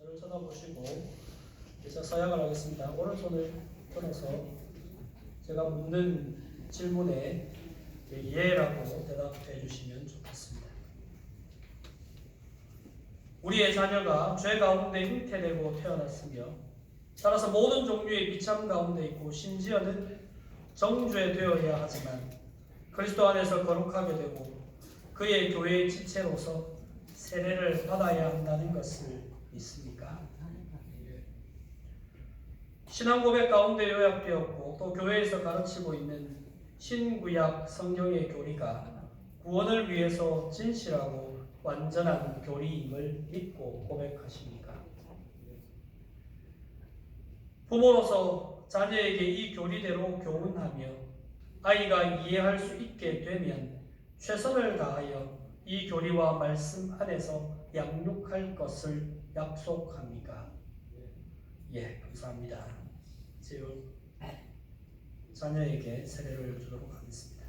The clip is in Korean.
저를 쳐다보시고 이제 서약을 하겠습니다. 오른손을 들어서 제가 묻는 질문에 예라고 대답해 주시면 좋겠습니다. 우리의 자녀가 죄 가운데 잉태되고 태어났으며 따라서 모든 종류의 비참 가운데 있고 심지어는 정죄되어야 하지만 그리스도 안에서 거룩하게 되고 그의 교회의 지체로서 세례를 받아야 한다는 것을 믿습니까? 신앙 고백 가운데 요약되었고 또 교회에서 가르치고 있는 신구약 성경의 교리가 구원을 위해서 진실하고 완전한 교리임을 믿고 고백하십니까? 부모로서 자녀에게 이 교리대로 교훈하며 아이가 이해할 수 있게 되면 최선을 다하여 이 교리와 말씀 안에서 양육할 것을 약속합니까? 예, 감사합니다. 이제 자녀에게 세례를 주도록 하겠습니다.